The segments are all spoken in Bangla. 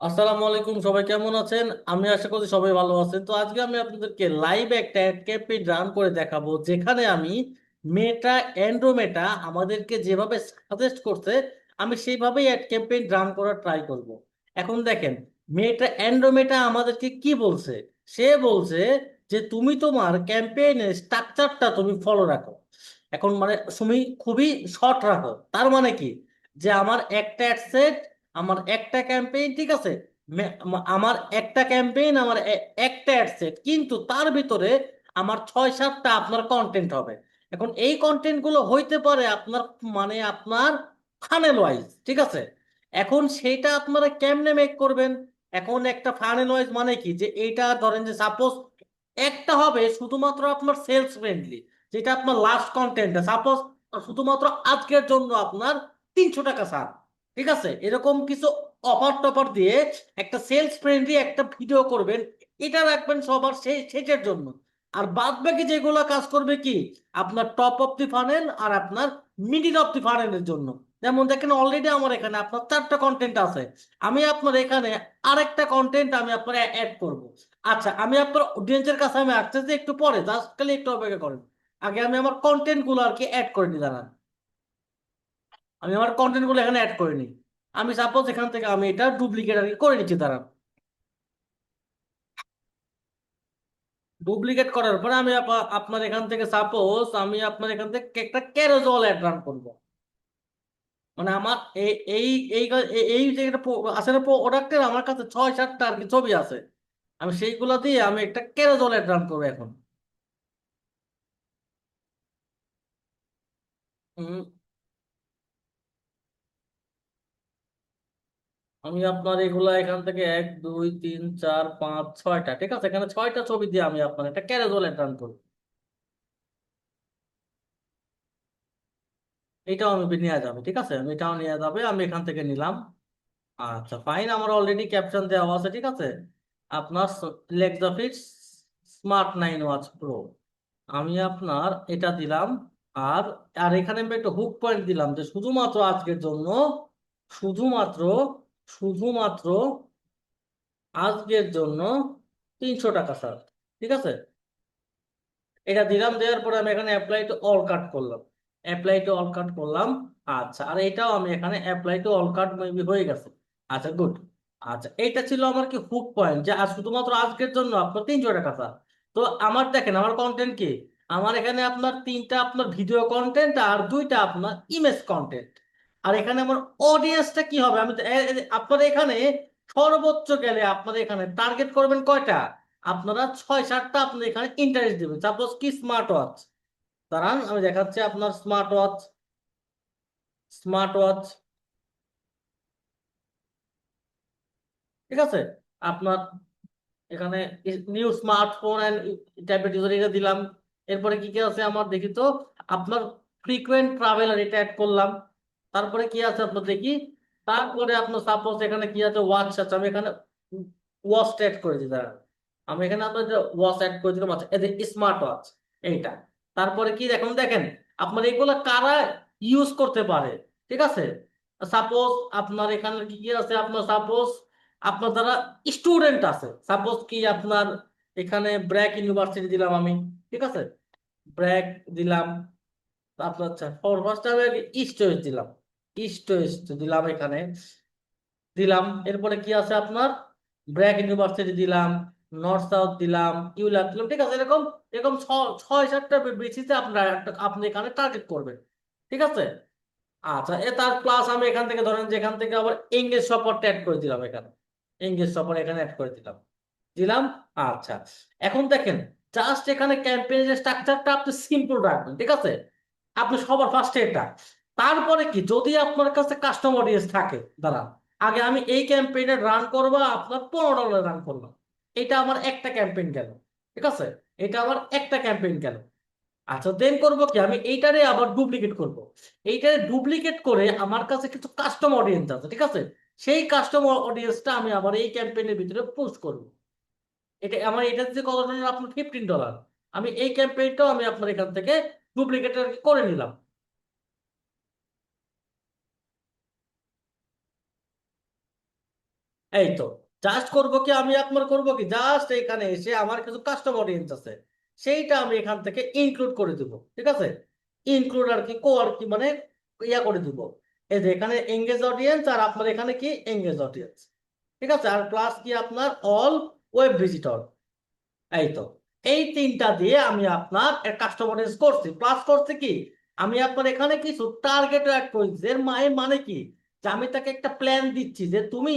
আসসালামু আলাইকুম, সবাই কেমন আছেন? আমি আশা করি সবাই ভালো আছেন। তো আজকে আমি আপনাদেরকে লাইভ একটা ক্যাম্পেইন রান করে দেখাবো, যেখানে আমি মেটা অ্যান্ড্রোমেটা আমাদেরকে যেভাবে সাজেস্ট করছে, আমি সেইভাবেই অ্যাড ক্যাম্পেইন রান করার ট্রাই করব। এখন দেখেন মেটা অ্যান্ড্রোমেটা আমাদেরকে কি বলছে? সে বলছে যে, তুমি তোমার ক্যাম্পেইনের স্ট্রাকচারটা তুমি ফলো রাখো। এখন মানে তুমি খুবই শর্ট রাখো। তার মানে কি? যে আমার একটা অ্যাডসেট আমার একটা ক্যাম্পেইন ঠিক আছে? আমার একটা ক্যাম্পেইন আমার একটা অ্যাডসেট কিন্তু তার ভিতরে আমার ছয় সাতটা আপনার কন্টেন্ট হবে। এখন এই কন্টেন্টগুলো হইতে পারে আপনার মানে আপনার ফানেল ওয়াইজ ঠিক আছে? এখন সেটা আপনারা কেমনে মেক করবেন? এখন একটা ফানেল ওয়াইজ মানে কি? যে এইটা ধরেন যে সাপোজ একটা হবে শুধুমাত্র আপনার সেলস ফ্রেন্ডলি যেটা আপনার লাস্ট কন্টেন্ট সাপোজ শুধুমাত্র আজকের জন্য আপনার তিনশো টাকা ছাড়। ঠিক আছে? এরকম কিছু অফার টপার দিয়ে একটা সেলস ফ্রেন্ডলি একটা ভিডিও করবেন, এটা রাখবেন সবার সেটার জন্য। আর বাদ বাকি যেগুলো কাজ করবে কি? আপনার টপ অফ দি ফানেল আর আপনার মিডিল অফ দি ফানেলের জন্য। যেমন দেখেন অলরেডি আমার এখানে আপনার চারটা কন্টেন্ট আছে। আমি আপনার এখানে আরেকটা কন্টেন্ট আমি আপনার অ্যাড করব। আচ্ছা আমি আপনার অডিয়েন্সের কাছে আমি আসতেছি একটু পরে জাস্ট খালি একটু অপেক্ষা করেন। আগে আমি আমার কন্টেন্টগুলো আর কি অ্যাড করে নিই, দাঁড়ান। আমি আমার কন্টেন্টগুলো এখানে অ্যাড করে নিই আমি সাপোজ এখান থেকে আমি এটা ডুপ্লিকেট আর করে নিচ্ছি দাঁড়ান ডুপ্লিকেট করার পরে আমি আপনার এখান থেকে সাপোজ আমি আপনার এখান থেকে একটা ক্যারোজল অ্যাড রান করব। মানে আমার এই এই এই যে একটা আছে না প্রোডাক্টের আমার কাছে ছয়, সাতটা আর কি ছবি আছে। আমি সেইগুলো দিয়ে আমি একটা ক্যারোজল অ্যাড রান করব এখন। আমি আপনার এগুলা এখান থেকে এক, দুই, তিন, চার, পাঁচ, ছয়টা, ঠিক আছে? এখানে ছয়টা ছবি দিয়ে আমি আপনার একটা ক্যারোজল অ্যাড রান করব। এটাও আমি নিয়ে যাবে, ঠিক আছে? আমি এটাও নিয়ে যাবে, আমি এখান থেকে নিলাম। আচ্ছা ফাইন আমার অলরেডি ক্যাপশন দেওয়া আছে, ঠিক আছে? আপনার Lexafit smart nine watch pro আমি আপনার এটা দিলাম, আর আর এখানে আমি একটা হুক পয়েন্ট দিলাম যে শুধুমাত্র আজকের জন্য, শুধুমাত্র শুধুমাত্র আজকের জন্য তিনশো টাকা, স্যার। ঠিক আছে? এটা দিলাম, দেওয়ার পরে আমি এখানে অ্যাপ্লাই টু অল কাট করলাম। অ্যাপ্লাই টু অল কাট করলাম। আচ্ছা আর এটাও আমি এখানে apply to all cut maybe হয়ে গেছে। আচ্ছা গুড আচ্ছা এটা ছিল আমার কি হুক পয়েন্ট যে আজ শুধুমাত্র আজকের জন্য আপনার তিনশো টাকা, স্যার। তো আমার দেখেন, আমার কন্টেন্ট কি? আমার এখানে আপনার তিনটা আপনার ভিডিও কন্টেন্ট আর দুইটা আপনার ইমেজ কন্টেন্ট আর এখানে আমার অডিয়েন্সটা কি হবে? আমি আপনার এখানে সর্বোচ্চ গেলে আপনারা এখানে টার্গেট করবেন কয়টা? আপনারা ছয়, সাতটা আপনার এখানে ইন্টারেস্ট দেবেন। সাপোজ কি স্মার্ট ওয়াচ দাঁড়ান, আমি দেখাচ্ছি আপনার স্মার্ট ওয়াচ স্মার্ট ওয়াচ ঠিক আছে? আপনার এখানে new smartphone and tablet user এটা দিলাম। এরপরে কি কি আছে আমার? দেখি তো, আপনার ফ্রিকোয়েন্ট ট্রাভেলার এটা অ্যাড করলাম। তারপরে কি আছে আপনার দেখি? তারপরে আপনার সাপোজ এখানে কি আছে? ওয়াচ আছে। আমি এখানে ওয়াচ অ্যাড করে দিই, দাঁড়ান। আমি এখানে আপনার ওয়াচ অ্যাড করে দিলাম আচ্ছা এই যে স্মার্ট ওয়াচ এইটা। তারপরে কি এখন দেখেন, আপনার এগুলো কারা ইউজ করতে পারে? ঠিক আছে? সাপোজ আপনার এখানে কি কি আছে? আপনার সাপোজ আপনার যারা স্টুডেন্ট আছে। সাপোজ কি আপনার এখানে ব্র্যাক ইউনিভার্সিটি দিলাম আমি। ঠিক আছে? ব্র্যাক দিলাম, আপনার আচ্ছা ফর ফার্স্ট ইস্ট দিলাম। ইস্ট ওয়েস্ট দিলাম এখানে। দিলাম, এরপরে কি আছে আপনার? ব্র্যাক ইউনিভার্সিটি দিলাম, নর্থ সাউথ দিলাম ইউল্যাব দিলাম, ঠিক আছে? এরকম এরকম ছয় সাতটা বেসিসে আপনার আপনি এখানে টার্গেট করবেন, ঠিক আছে? আচ্ছা এ তার প্লাস আমি এখান থেকে ধরেন যে এখান থেকে আবার ইংলিশ সাপোর্ট অ্যাড করে দিলাম এখানে। ইংলিশ সাপোর্ট এখানে অ্যাড করে দিলাম। দিলাম আচ্ছা। এখন দেখেন জাস্ট এখানে ক্যাম্পেইনের স্ট্রাকচারটা আপনি সিম্পল রাখবেন, ঠিক আছে? আপনি সবার ফার্স্টে এটা। তারপরে কি? যদি আপনার কাছে কাস্টমার অডিয়েন্স থাকে, দাঁড়ান। আগে আমি এই ক্যাম্পেইনে রান করব, আপনার পনেরো ডলার রান করলাম। এটা আমার একটা ক্যাম্পেইন গেল। ঠিক আছে? এটা আমার একটা ক্যাম্পেইন গেল। আচ্ছা দেন করব কি? আমি এইটারে আবার ডুপ্লিকেট করব। এইটারে ডুপ্লিকেট করে আমার কাছে কিছু কাস্টম অডিয়েন্স আছে, ঠিক আছে? সেই কাস্টম অডিয়েন্সটা আমি আবার এই ক্যাম্পেইনের ভিতরে পোস্ট করব। এটা আমার এটা যে কত ডলার আপনার ফিফটিন ডলার আমি এই ক্যাম্পেইনটাও আমি আপনার এখান থেকে ডুপ্লিকেট করে নিলাম। এই তো জাস্ট করব কি, আমি আপনার করব কি? জাস্ট এখানে এসে আমার কিছু কাস্টমার অডিয়েন্স আছে, সেইটা আমি এখান থেকে ইনক্লুড করে দিব, ঠিক আছে? ইনক্লুড আর কি কো আর কি মানে ইয়া করে দিব। এই যে এখানে এঙ্গেজ অডিয়েন্স আর আপনার এখানে কি? এঙ্গেজ অডিয়েন্স ঠিক আছে? আর প্লাস কি আপনার? অল ওয়েব ভিজিটর এই তো, এই তিনটা দিয়ে আমি আপনার কাস্টমার অডিয়েন্স করছি। প্লাস করছি কি? আমি আপনার এখানে কিছু টার্গেট অ্যাড করেছি এর মানে মানে কি? যে আমি তাকে একটা প্ল্যান দিচ্ছি যে তুমি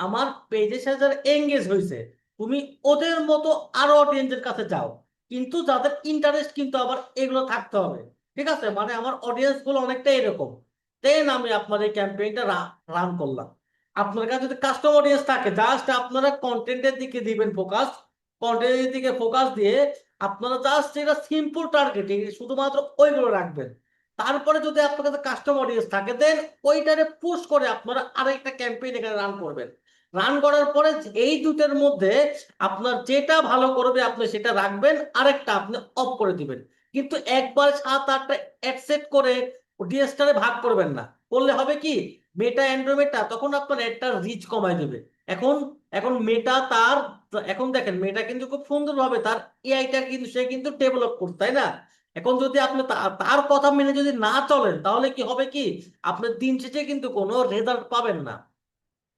আমার পেজের সাথে যারা এঙ্গেজ হয়েছে, তুমি ওদের মতো আরও অডিয়েন্সের কাছে যাও। কিন্তু যাদের ইন্টারেস্ট কিন্তু আবার এগুলো থাকতে হবে। ঠিক আছে? মানে আমার অডিয়েন্সগুলো অনেকটা এরকম। দেন আমি আপনার এই ক্যাম্পেইনটা রান করলাম। আপনার কাছে যদি কাস্টমার অডিয়েন্স থাকে জাস্ট আপনারা কন্টেন্টের দিকে দিবেন ফোকাস কন্টেন্টের দিকে ফোকাস দিয়ে আপনারা জাস্ট এটা সিম্পল টার্গেটিং শুধুমাত্র ওইগুলো রাখবেন। তারপরে যদি আপনার কাছে কাস্টমার অডিয়েন্স থাকে দেন ওইটারে পুশ করে আপনারা আরেকটা ক্যাম্পেইন এখানে রান করবেন। রান করার পরে এই দুটোর মধ্যে আপনার যেটা ভালো করবে, আপনি সেটা রাখবেন, আরেকটা আপনি অফ করে দিবেন। কিন্তু একবার সাত আটটা অ্যাডসেট করে ডিএসটারে ভাগ করবেন না। করলে হবে কি? মেটা অ্যান্ড্রয়েডটা তখন আপনার একটা রিচ কমায় দেবে। এখন এখন মেটা তার, এখন দেখেন মেটা কিন্তু খুব সুন্দরভাবে তার এআইটা কিন্তু সে কিন্তু ডেভেলপ করছে, তাই না? এখন যদি আপনি তার কথা মেনে যদি না চলেন, তাহলে কি হবে কি? আপনার দিন শেষে কিন্তু কোনো রেজাল্ট পাবেন না।